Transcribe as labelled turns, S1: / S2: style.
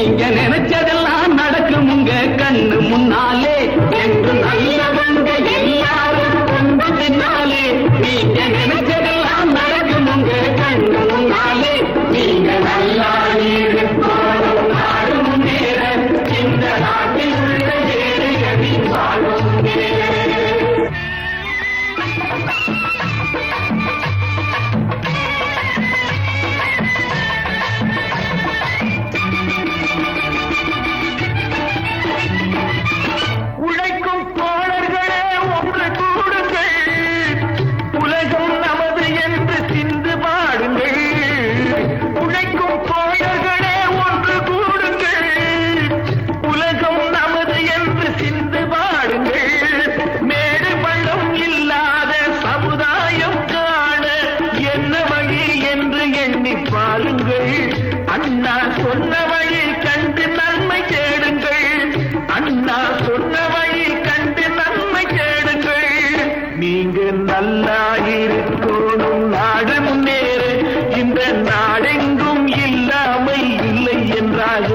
S1: நீங்க நினைச்ச எண்ணி பாருங்கள். அண்ணா சொன்ன வழி கண்டு நன்மை தேடுங்கள். அண்ணா சொன்ன வழி கண்டு நன்மை தேடுங்கள். நீங்க நல்லா இருக்கணும். நாடு முன்னேறு. இந்த நாடெங்கும் இல்லாமை இல்லை என்றாக